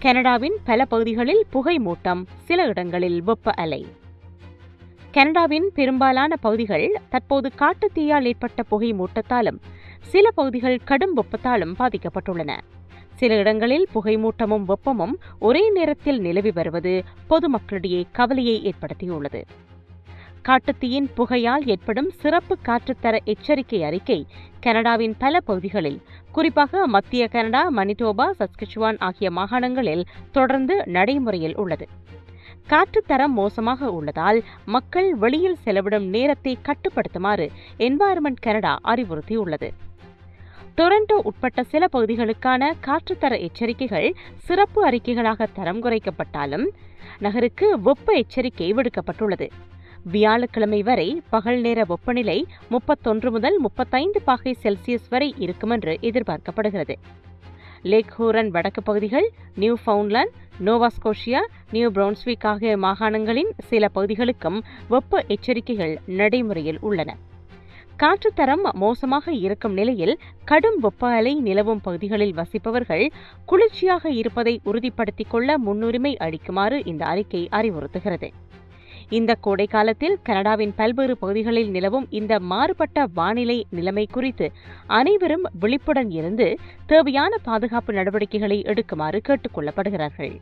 கனடாவின் பல பகுதிகளில் புகை மூட்டம் சில இடங்களில் வெப்ப அலை. கனடாவின் பெரும்பாலான பகுதிகள் தற்போது காட்டுத் தீயால் ஏற்பட்ட புகை மூட்டத்தாலும் சில பகுதிகள் கடும் வெப்பத்தாலும் பாதிக்கப்பட்டுள்ளன. சில இடங்களில் புகை மூட்டமும் வெப்பமும் ஒரே நேரத்தில் நிலவி வருவது பொதுமக்களிடையே கவலையை ஏற்படுத்தியுள்ளது. காட்டுத்தீயின் புகையால் ஏற்படும் சிறப்பு காற்றுத்தர எச்சரிக்கை அறிக்கை கனடாவின் பல பகுதிகளில் குறிப்பாக மத்திய கனடா மணிடோபா சஸ்கிச்சுவான் ஆகிய மாகாணங்களில் தொடர்ந்து நடைமுறையில் உள்ளது. காற்றுத்தரம் மோசமாக உள்ளதால் மக்கள் வெளியில் செலவிடும் நேரத்தை கட்டுப்படுத்துமாறு என்வாயர்மெண்ட் கனடா அறிவுறுத்தியுள்ளது. டொரண்டோ உட்பட்ட சில பகுதிகளுக்கான காற்றுத்தர எச்சரிக்கைகள் சிறப்பு அறிக்கைகளாக தரம் குறைக்கப்பட்டாலும் நகருக்கு வெப்ப எச்சரிக்கை விடுக்கப்பட்டுள்ளது. வியாழக்கிழமை வரை பகல் நேர வெப்பநிலை முப்பத்தொன்று முதல் முப்பத்தைந்து பாகை செல்சியஸ் வரை இருக்கும் என்று எதிர்பார்க்கப்படுகிறது. லேக் ஹூரன் வடக்கு பகுதிகள் Newfoundland Nova Scotia New Brunswick ஆகிய மாகாணங்களின் சில பகுதிகளுக்கும் வெப்ப எச்சரிக்கைகள் நடைமுறையில் உள்ளன. காற்றுத்தரம் மோசமாக இருக்கும் நிலையில் கடும் வெப்ப அலை நிலவும் பகுதிகளில் வசிப்பவர்கள் குளிர்ச்சியாக இருப்பதை உறுதிப்படுத்திக் கொள்ள முன்னுரிமை அளிக்குமாறு இந்த அறிக்கை அறிவுறுத்துகிறது. இந்த கோடை காலத்தில் கனடாவின் பல்வேறு பகுதிகளில் நிலவும் இந்த மாறுபட்ட வானிலை நிலைமை குறித்து அனைவரும் விழிப்புடன் இருந்து தேவையான பாதுகாப்பு நடவடிக்கைகளை எடுக்குமாறு கேட்டுக் கொள்ளப்படுகிறார்கள்.